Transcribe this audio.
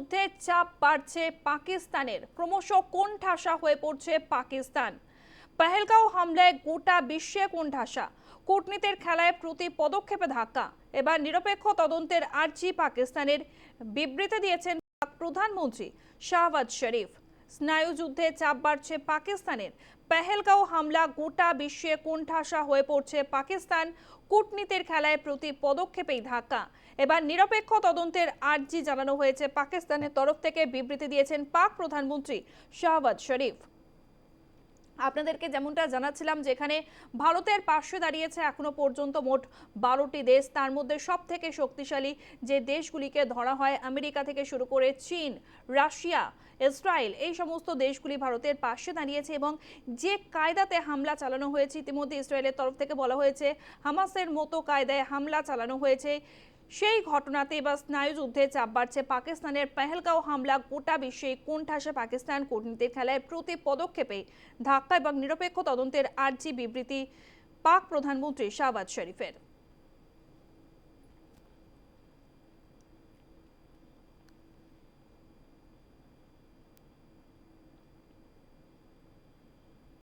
যুদ্ধের চাপ বাড়ছে পাকিস্তানের। ক্রমশ কোণঠাসা হয়ে পড়ছে পাকিস্তান? পেহেলগাঁও হামলায় গোটা বিশ্বে কোণঠাসা কূটনীতির খেলায় প্রতি পদক্ষেপে ধাক্কা। এবার নিরপেক্ষ তদন্তের আর্জি পাকিস্তানের বিবৃতি দিয়েছেন প্রধানমন্ত্রী শাহবাজ শরীফ। স্নায়ুযুদ্ধে চাপ বাড়ছে পাকিস্তানের। পেহেলগাঁও হামলা, গোটা বিশ্বে কোণঠাসা হয়ে পড়ছে পাকিস্তান। কূটনীতির খেলায় প্রতি পদক্ষেপেই ধাক্কা। এবার নিরপেক্ষ তদন্তের আর্জি জানানো হয়েছে পাকিস্তানের তরফ থেকে বিবৃতি দিয়েছেন পাক প্রধানমন্ত্রী শাহবাজ শরীফ। আপনাদেরকে যেমনটা জানাচ্ছিলাম যেখানে ভারতের পাশে দাঁড়িয়েছে এখনও পর্যন্ত মোট বারোটি দেশ। তার মধ্যে সব থেকে শক্তিশালী যে দেশগুলিকে ধরা হয় আমেরিকা থেকে শুরু করে চীন, রাশিয়া, ইসরায়েল, এই সমস্ত দেশগুলি ভারতের পাশে দাঁড়িয়েছে এবং যে কায়দাতে হামলা চালানো হয়েছে, ইতিমধ্যে ইসরায়েলের তরফ থেকে বলা হয়েছে, হামাসের মতো কায়দায় হামলা চালানো হয়েছে। সেই ঘটনাতে বা স্নায়ুযুদ্ধে চাপ বাড়ছে পাকিস্তানের পেহেলগাঁও হামলা। গোটা বিশ্বে কোণঠাসা পাকিস্তান কূটনীতির খেলায় প্রতি পদক্ষেপে ধাক্কা এবং নিরপেক্ষ তদন্তের আর্জি বিবৃতি পাক প্রধানমন্ত্রী শাহবাজ শরীফের।